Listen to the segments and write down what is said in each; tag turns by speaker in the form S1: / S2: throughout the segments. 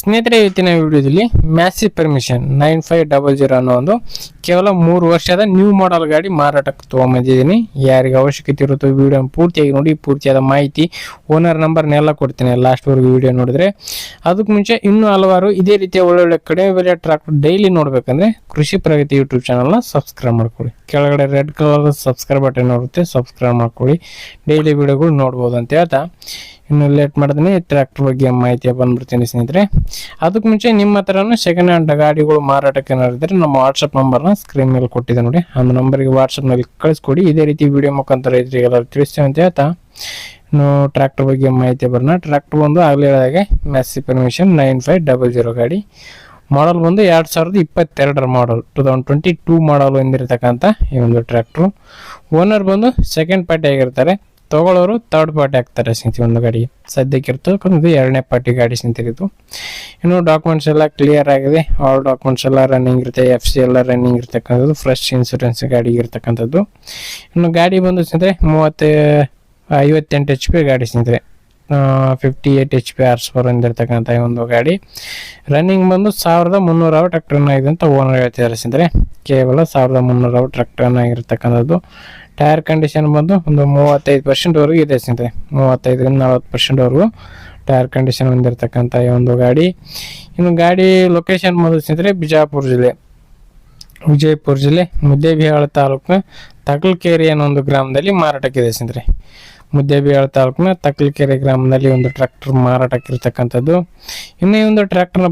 S1: ಸ್ನೇಹಿತರೆ, ಇವತ್ತಿನ ವಿಡಿಯೋದಲ್ಲಿ Massey Ferguson nine five double zero ಅನ್ನೋ ಒಂದು ಕೇವಲ ಮೂರು ವರ್ಷದ ನ್ಯೂ ಮಾಡೆಲ್ ಗಾಡಿ ಮಾರಾಟಕ್ಕೆ ತೊಗೊಂಬಂದಿದ್ದೀನಿ. ಯಾರಿಗೆ ಅವಶ್ಯಕತೆ ಇರುತ್ತೋ ವಿಡಿಯೋ ಪೂರ್ತಿಯಾಗಿ ನೋಡಿ, ಪೂರ್ತಿಯಾದ ಮಾಹಿತಿ ಓನರ್ ನಂಬರ್ನೆಲ್ಲ ಕೊಡ್ತೀನಿ ಲಾಸ್ಟ್ವರೆಗೂ ವಿಡಿಯೋ ನೋಡಿದ್ರೆ. ಅದಕ್ಕೆ ಮುಂಚೆ ಇನ್ನೂ ಹಲವಾರು ಇದೇ ರೀತಿಯ ಒಳ್ಳೊಳ್ಳೆ ಕಡಿಮೆ ಬೆಲೆ ಟ್ರಾಕ್ಟರ್ ಡೈಲಿ ನೋಡಬೇಕಂದ್ರೆ ಕೃಷಿ ಪ್ರಗತಿ ಯೂಟ್ಯೂಬ್ ಚಾನಲ್ನ ಸಬ್ಸ್ಕ್ರೈಬ್ ಮಾಡ್ಕೊಳ್ಳಿ. ಕೆಳಗಡೆ ರೆಡ್ ಕಲರ್ ಸಬ್ಸ್ಕ್ರೈಬ್ ಬಟನ್ ಇರುತ್ತೆ ಸಬ್ಸ್ಕ್ರೈಬ್ ಮಾಡ್ಕೊಳ್ಳಿ. ಡೈಲಿ ವಿಡಿಯೋಗಳು ನೋಡ್ಬೋದು ಅಂತ ಹೇಳ್ತಾ. ಇನ್ನು ಲೇಟ್ ಮಾಡಿದ್ರೆ ಟ್ರ್ಯಾಕ್ಟರ್ ಬಗ್ಗೆ ಮಾಹಿತಿ ಬಂದ್ಬಿಡ್ತೀನಿ ಸ್ನೇಹಿತರೆ. ಅದಕ್ಕೆ ಮುಂಚೆ ನಿಮ್ಮ ಹತ್ರನೂ ಸೆಕೆಂಡ್ ಹ್ಯಾಂಡ್ ಗಾಡಿಗಳು ಮಾರಾಟಕ್ಕೆ ಏನಾರಿದ್ರೆ ನಮ್ಮ ವಾಟ್ಸಪ್ ನಂಬರ್ನ ಸ್ಕ್ರೀನ್ ಮೇಲೆ ಕೊಟ್ಟಿದೆ ನೋಡಿ. ಆ ನಂಬರ್ಗೆ ವಾಟ್ಸಪ್ನಲ್ಲಿ ಕಳಿಸ್ಕೊಡಿ. ಇದೇ ರೀತಿ ವಿಡಿಯೋ ಮುಖಾಂತರ ರೈತರಿಗೆಲ್ಲ ತಿಳಿಸ್ತೇವೆ ಅಂತ ಹೇಳ್ತಾ. ಇನ್ನು ಟ್ರ್ಯಾಕ್ಟರ್ ಬಗ್ಗೆ ಮಾಹಿತಿ ಬರೋಣ. ಟ್ರ್ಯಾಕ್ಟರ್ ಬಂದು ಆಗಲೇ ಹೇಳಿದಾಗೆ Massey Ferguson nine five double zero ಗಾಡಿ. ಮಾಡಲ್ ಬಂದು ಎರಡು ಸಾವಿರದ ಇಪ್ಪತ್ತೆರಡರ model two thousand twenty two model ಹೊಂದಿರತಕ್ಕಂಥ ಈ ಒಂದು ಟ್ರ್ಯಾಕ್ಟ್ರು ಓನರ್ ಬಂದು ಸೆಕೆಂಡ್ ಪಾರ್ಟಿ ಆಗಿರ್ತಾರೆ. ತಗೊಳ್ಳೋರು ಥರ್ಡ್ ಪಾರ್ಟಿ ಆಗ್ತಾರೆ ಸಿಂತಿ ಒಂದು ಗಾಡಿ. ಸದ್ಯಕ್ಕೆ ಇರ್ತಕ್ಕಂಥದ್ದು ಎರಡನೇ ಪಾರ್ಟಿ ಗಾಡಿ ಸಿಂತಿರೋದು ಇನ್ನು ಡಾಕ್ಯುಮೆಂಟ್ಸ್ ಎಲ್ಲ ಕ್ಲಿಯರ್ ಆಗಿದೆ. ಆಲ್ ಡಾಕ್ಯುಮೆಂಟ್ಸ್ ಎಲ್ಲ ರನ್ನಿಂಗ್ ಇರುತ್ತೆ ಎಫ್ ಸಿ ಎಲ್ಲ ರನ್ನಿಂಗ್ ಇರ್ತಕ್ಕಂಥದ್ದು ಫ್ರೆಶ್ ಇನ್ಸೂರೆನ್ಸ್ ಗಾಡಿ ಇರ್ತಕ್ಕಂಥದ್ದು. ಇನ್ನು ಗಾಡಿ ಬಂದು ಸಿಂದ್ರೆ ಮೂವತ್ತು, ಐವತ್ತೆಂಟು ಎಚ್ ಪಿ ಗಾಡಿ ಸ್ನೇಹಿತರೆ fifty eight H P horsepower ಹೊಂದಿರತಕ್ಕಂಥ ಒಂದು ಗಾಡಿ. ರನ್ನಿಂಗ್ ಬಂದು ಸಾವಿರದ ಮುನ್ನೂರು ಅವರ್ ಆಗಿದೆ ಅಂತ ಓನರ್ ಹೇಳ್ತಿದ್ದಾರೆ ಸ್ನೇಹಿತರೆ ಕೇವಲ ಸಾವಿರದ ಮುನ್ನೂರು ಅವರ್ ಟ್ರ್ಯಾಕ್ಟರ್ ಆಗಿರ್ತಕ್ಕಂಥದ್ದು. ಟೈರ್ ಕಂಡೀಷನ್ ಬಂದು ಒಂದು ಮೂವತ್ತೈದು ಪರ್ಸೆಂಟ್ವರೆಗೂ ಇದೆ ಸ್ನೇಹಿತರೆ. ಮೂವತ್ತೈದರಿಂದ ನಲ್ವತ್ತು ಪರ್ಸೆಂಟ್ವರೆಗೂ ಟೈರ್ ಕಂಡೀಷನ್ ಹೊಂದಿರತಕ್ಕಂಥ ಈ ಒಂದು ಗಾಡಿ. ಇನ್ನು ಗಾಡಿ ಲೊಕೇಶನ್ ಬಂದು ಸ್ನೇಹಿತರೆ ಬಿಜಾಪುರ ಜಿಲ್ಲೆ. ವಿಜಯಪುರ ಜಿಲ್ಲೆ ಮುದ್ದೇಬಿಹಾಳ ತಾಲೂಕಿನ ತಕಲ್ಕೆರೆ ಅನ್ನೋ ಒಂದು ಗ್ರಾಮದಲ್ಲಿ ಮಾರಾಟಕ್ಕಿದೆ ಸ್ನೇಹಿತರೆ. ಮುದ್ದೇಬಿಹಾಳ ತಾಲೂಕಿನ ತಕಲ್ಕೆರೆ ಗ್ರಾಮದಲ್ಲಿ ಒಂದು ಟ್ರ್ಯಾಕ್ಟರ್ ಮಾರಾಟಕ್ಕಿರ್ತಕ್ಕಂಥದ್ದು ಇನ್ನು ಒಂದು ಟ್ರ್ಯಾಕ್ಟರ್ನ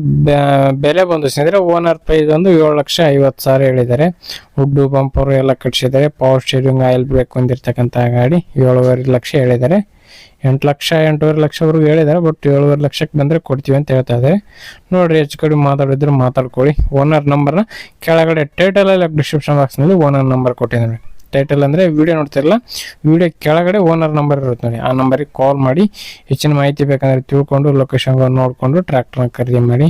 S1: ಬೆಲೆ ಬಂದು ಓನರ್ ಪ್ರೈಸ್ ಒಂದು ಏಳು ಲಕ್ಷ ಐವತ್ತು ಸಾವಿರ ಹೇಳಿದ್ದಾರೆ. ಉಡ್ಡು, ಬಂಪರು ಎಲ್ಲ ಕಟ್ಸಿದ್ದಾರೆ. ಪವರ್ ಸ್ಟೇರಿಂಗ್ ಆಯಿಲ್ ಬ್ರೇಕ್ ಹೊಂದಿರತಕ್ಕಂಥ ಗಾಡಿ ಏಳುವರೆ ಲಕ್ಷ ಹೇಳಿದ್ದಾರೆ. ಎಂಟು ಲಕ್ಷ, ಎಂಟೂವರೆ ಲಕ್ಷವರೆಗೂ ಹೇಳಿದ್ದಾರೆ ಬಟ್ ಏಳುವರೆ ಲಕ್ಷಕ್ಕೆ ಬಂದರೆ ಕೊಡ್ತೀವಿ ಅಂತ ಹೇಳ್ತಾ ಇದ್ದಾರೆ. ನೋಡಿರಿ, ಹೆಚ್ಚು ಕಡಿಮೆ ಮಾತಾಡಿದ್ರೆ ಮಾತಾಡ್ಕೊಳ್ಳಿ. ಓನರ್ ನಂಬರ್ನ ಕೆಳಗಡೆ ಟೈಟಲಲ್ಲಿ ಡಿಸ್ಕ್ರಿಪ್ಷನ್ ಬಾಕ್ಸ್ನಲ್ಲಿ ಓನರ್ ನಂಬರ್ ಕೊಟ್ಟಿದ್ದೀನಿ. ಟೈಟಲ್ ಅಂದರೆ ವಿಡಿಯೋ ನೋಡ್ತಿರಲ್ಲ ವಿಡಿಯೋ ಕೆಳಗಡೆ ಓನರ್ ನಂಬರ್ ಇರುತ್ತೆ ನೋಡಿ. ಆ ನಂಬರಿಗೆ ಕಾಲ್ ಮಾಡಿ, ಹೆಚ್ಚಿನ ಮಾಹಿತಿ ಬೇಕಂದರೆ ತಿಳ್ಕೊಂಡು ಲೊಕೇಶನ್ಗಳನ್ನು ನೋಡಿಕೊಂಡು ಟ್ರ್ಯಾಕ್ಟರ್ನ ಖರೀದಿ ಮಾಡಿ.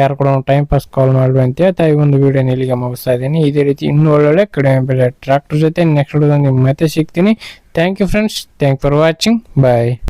S1: ಯಾರು ಕೂಡ ಟೈಮ್ ಪಾಸ್ ಕಾಲ್ ಮಾಡಿ ಅಂತ ಹೇಳ್ತಾ ಈ ಒಂದು ವಿಡಿಯೋನ ಇಲ್ಲಿಗೆ ಮುಗಿಸ್ತಾ ಇದ್ದೀನಿ. ಇದೇ ರೀತಿ ಇನ್ನೂ ಒಳ್ಳೊಳ್ಳೆ ಕಡಿಮೆ ಬೆಲೆ ಟ್ರ್ಯಾಕ್ಟರ್ ಜೊತೆ ನೆಕ್ಸ್ಟ್ ವಿಡಿಯೋದಲ್ಲಿ ಮತ್ತೆ ಸಿಗ್ತೀನಿ. Thank you friends thank for watching bye